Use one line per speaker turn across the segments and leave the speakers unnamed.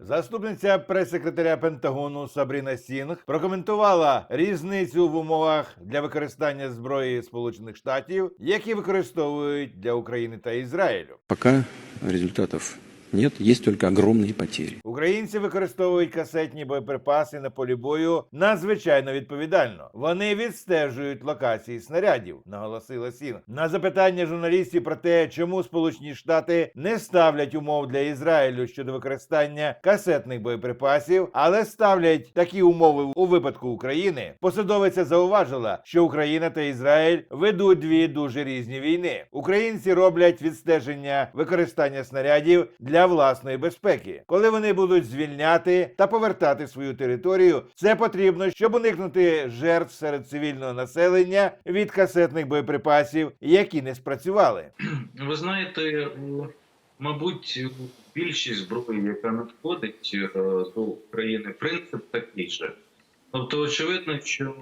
Заступниця прес-секретаря Пентагону Сабріна Сінг прокоментувала різницю в умовах для використання зброї Сполучених Штатів, які використовують для України та Ізраїлю.
Пока результатов нет, есть только огромные потери.
Українці використовують касетні боєприпаси на полі бою надзвичайно відповідально. Вони відстежують локації снарядів, наголосила Сін. На запитання журналістів про те, чому Сполучені Штати не ставлять умов для Ізраїлю щодо використання касетних боєприпасів, але ставлять такі умови у випадку України. Посадовиця зауважила, що Україна та Ізраїль ведуть дві дуже різні війни. Українці роблять відстеження використання снарядів для власної безпеки. Коли вони будуть звільняти та повертати свою територію, це потрібно, щоб уникнути жертв серед цивільного населення від касетних боєприпасів, які не спрацювали.
Ви знаєте, мабуть, більшість зброї, яка надходить е, до України, принцип такий же. Тобто, очевидно, що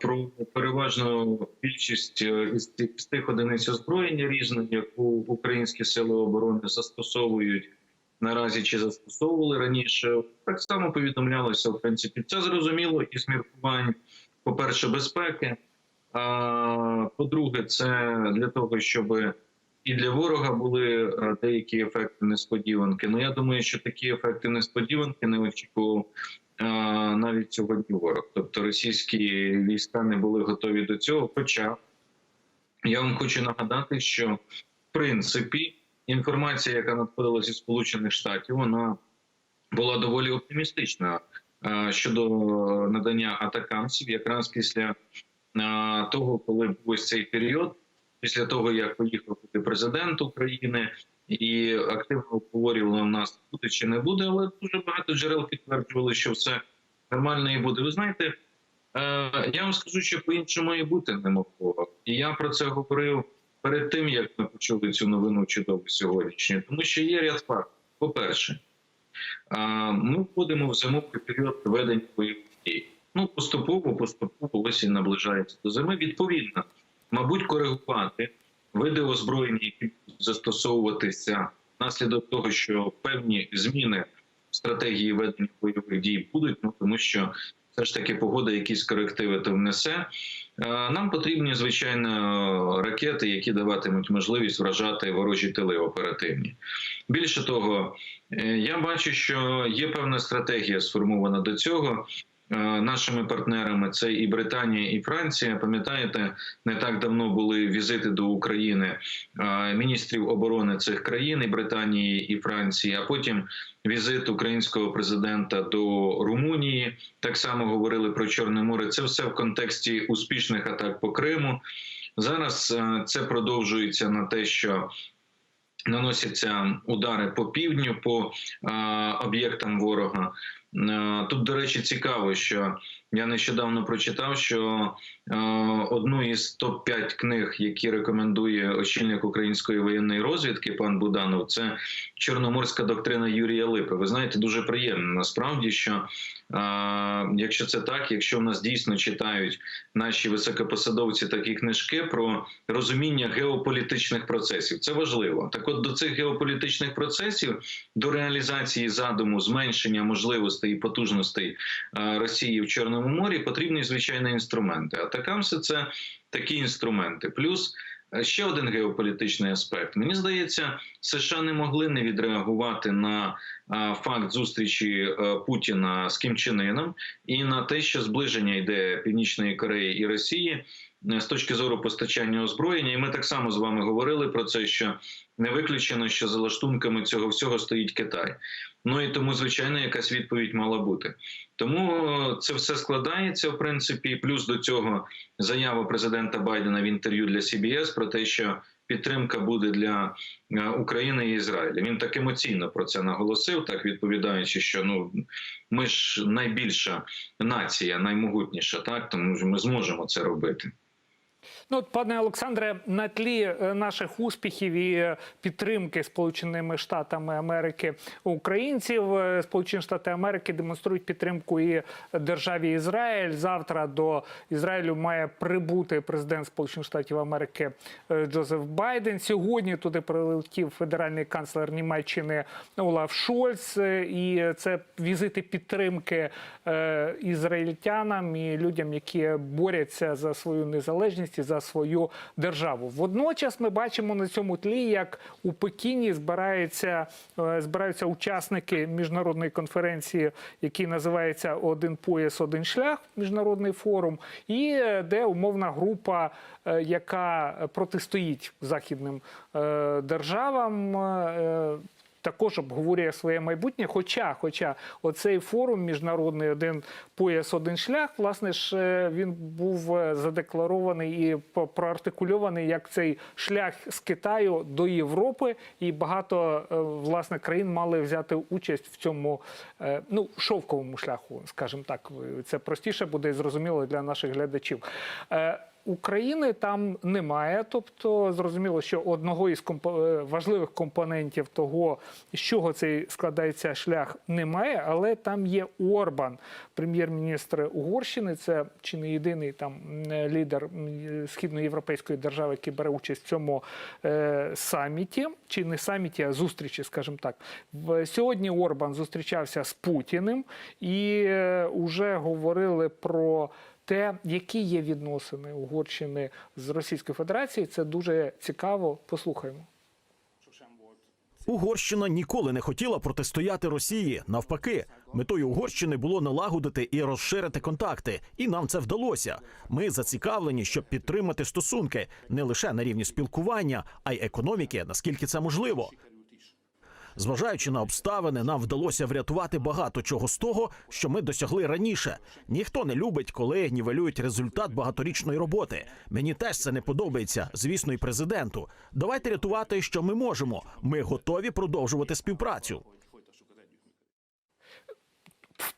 про переважну більшість е, із тих, одиниць озброєння різних, яку українські сили оборони застосовують наразі чи застосовували раніше, так само повідомлялося в принципі. Це зрозуміло із міркувань, по-перше, безпеки. А по-друге, це для того, щоб і для ворога були е, деякі ефекти несподіванки. Ну я думаю, що такі ефекти несподіванки не очікував е, навіть сьогодні ворог. Тобто російські війська не були готові до цього. Хоча я вам хочу нагадати, що в принципі інформація, яка надходила зі Сполучених Штатів, вона була доволі оптимістична е, щодо надання атакамсів, якраз після а, того, коли був ось цей період, після того як поїхав президент України і активно обговорювали у нас буде чи не буде, але дуже багато джерел підтверджували, що все нормально і буде. Ви знаєте, е, я вам скажу, що по-іншому і бути не могло. І я про це говорив перед тим, як ми почули цю новину чудову сьогоднішню, тому що є ряд фактів. По-перше, а, ми входимо в зимовий період ведення бойових дій. Ну, поступово, поступово осінь наближається до зими. Відповідно, мабуть, коригувати види озброєння, які застосовуватися внаслідок того, що певні зміни стратегії ведення бойових дій будуть, ну тому що все ж таки погода якісь корективи то внесе. Е, Нам потрібні звичайно ракети, які даватимуть можливість вражати ворожі тили оперативні. Більше того, е, я бачу, що є певна стратегія сформована до цього. Е, Нашими партнерами це і Британія, і Франція. Пам'ятаєте, не так давно були візити до України е, міністрів оборони цих країн і Британії і Франції. А потім візит українського президента до Румунії. Так само говорили про Чорне море. Це все в контексті успішних атак по Криму. Зараз е, це продовжується на те, що наносяться удари по півдню, по об'єктам ворога. Е, Тут, до речі, цікаво, що я нещодавно прочитав, що е, одну із топ 5 книг, які рекомендує очільник української воєнної розвідки, пан Буданов, це Чорноморська доктрина Юрія Липи. Ви знаєте, дуже приємно насправді, що е, якщо це так, якщо в нас дійсно читають наші високопосадовці такі книжки про розуміння геополітичних процесів, це важливо. Так, от до цих геополітичних процесів, до реалізації задуму зменшення можливостей і потужностей е, Росії в Чорному морі потрібні звичайні інструменти. А такамси це такі інструменти. Плюс е, ще один геополітичний аспект. Мені здається, США не могли не відреагувати на факт зустрічі е, Путіна з Кім Чен Іном і на те, що зближення йде Північної Кореї і Росії з точки зору постачання озброєння. І ми так само з вами говорили про це, що не виключено, що за лаштунками цього всього стоїть Китай. Ну і тому, звичайно, якась відповідь мала бути. Тому е, це все складається в принципі. Плюс до цього заява президента Байдена в інтерв'ю для CBS про те, що підтримка буде для е, України і Ізраїля. Він так емоційно про це наголосив, так відповідаючи, що ну ми ж найбільша нація, наймогутніша, так тому що ми зможемо це робити.
Ну, от, пане Олександре, на тлі е, наших успіхів і е, підтримки Сполученими Штатами Америки українців, е, Сполучені Штати Америки демонструють підтримку і державі Ізраїль. Завтра до Ізраїлю має прибути президент Сполучених Штатів Америки Джозеф Байден. Сьогодні туди прилетів федеральний канцлер Німеччини Олаф Шольц. І це візити підтримки ізраїльтянам і людям, які борються за свою незалежність і за свою державу. Водночас ми бачимо на цьому тлі, як у Пекіні збираються, е, збираються учасники міжнародної конференції, який називається Один пояс, один шлях міжнародний форум, і е, де умовна група, е, яка протистоїть західним державам. Також обговорює своє майбутнє. Хоча, хоча оцей форум міжнародний один пояс, один шлях, власне ж е, він був е, задекларований і проартикульований як цей шлях з Китаю до Європи, і багато е, власне країн мали взяти участь в цьому ну шовковому шляху, скажімо так. Це простіше буде зрозуміло для наших глядачів. Е, України там немає, тобто зрозуміло, що одного із компо- е, важливих компонентів того, з чого цей складається шлях, немає, але там є Орбан, прем'єр-міністр Угорщини. Це чи не єдиний там лідер м, східноєвропейської держави, який бере участь в цьому е, саміті, чи не саміті, а зустрічі, скажімо так. В сьогодні Орбан зустрічався з Путіним і е, вже говорили про те, які є відносини Угорщини з Російською Федерацією, це дуже цікаво. Послухаємо.
Угорщина ніколи не хотіла протистояти Росії. Навпаки, метою Угорщини було налагодити і розширити контакти, і нам це вдалося. Ми зацікавлені, щоб підтримати стосунки не лише на рівні спілкування, а й економіки, наскільки це можливо. Зважаючи на обставини, нам вдалося врятувати багато чого з того, що ми досягли раніше. Ніхто не любить, коли нівелюють результат багаторічної роботи. Мені теж це не подобається, звісно, і президенту. Давайте рятувати, що ми можемо. Ми готові продовжувати співпрацю.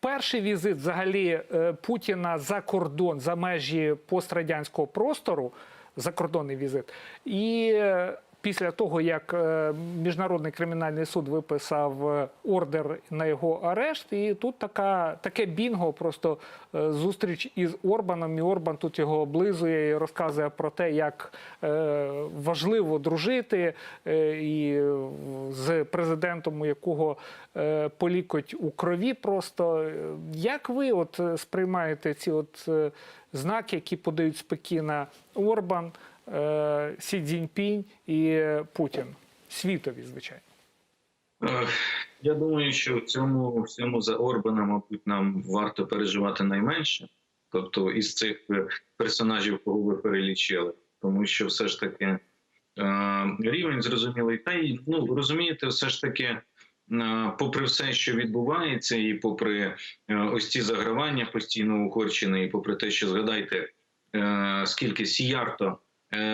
Перший візит взагалі е, Путіна за кордон, за межі пострадянського простору, закордонний візит, і е, після того, як е, міжнародний кримінальний суд виписав е, ордер на його арешт, і тут така таке бінго, просто е, зустріч із Орбаном. І Орбан тут його облизує і розказує про те, як важливо дружити і з президентом, у якого полікоть у крові. Просто як ви от сприймаєте ці от знаки, які подають з Пекіна Орбан, Сі Цзіньпінь і е, Путін? Світові, звичайно.
Е, Я думаю, що в цьому всьому за Орбана, мабуть, нам варто переживати найменше. Тобто із цих е, персонажів, кого ви перелічили, тому що все ж таки е, рівень зрозумілий. Та й ну розумієте, все ж таки, е, попри все, що відбувається, і попри е, ось ці загравання постійно Угорщини, і попри те, що згадайте, е, скільки Сіярто е,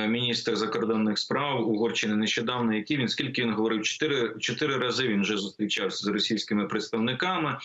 міністр закордонних справ Угорщини нещодавно, який він скільки він говорив, чотири чотири рази він вже зустрічався з російськими представниками.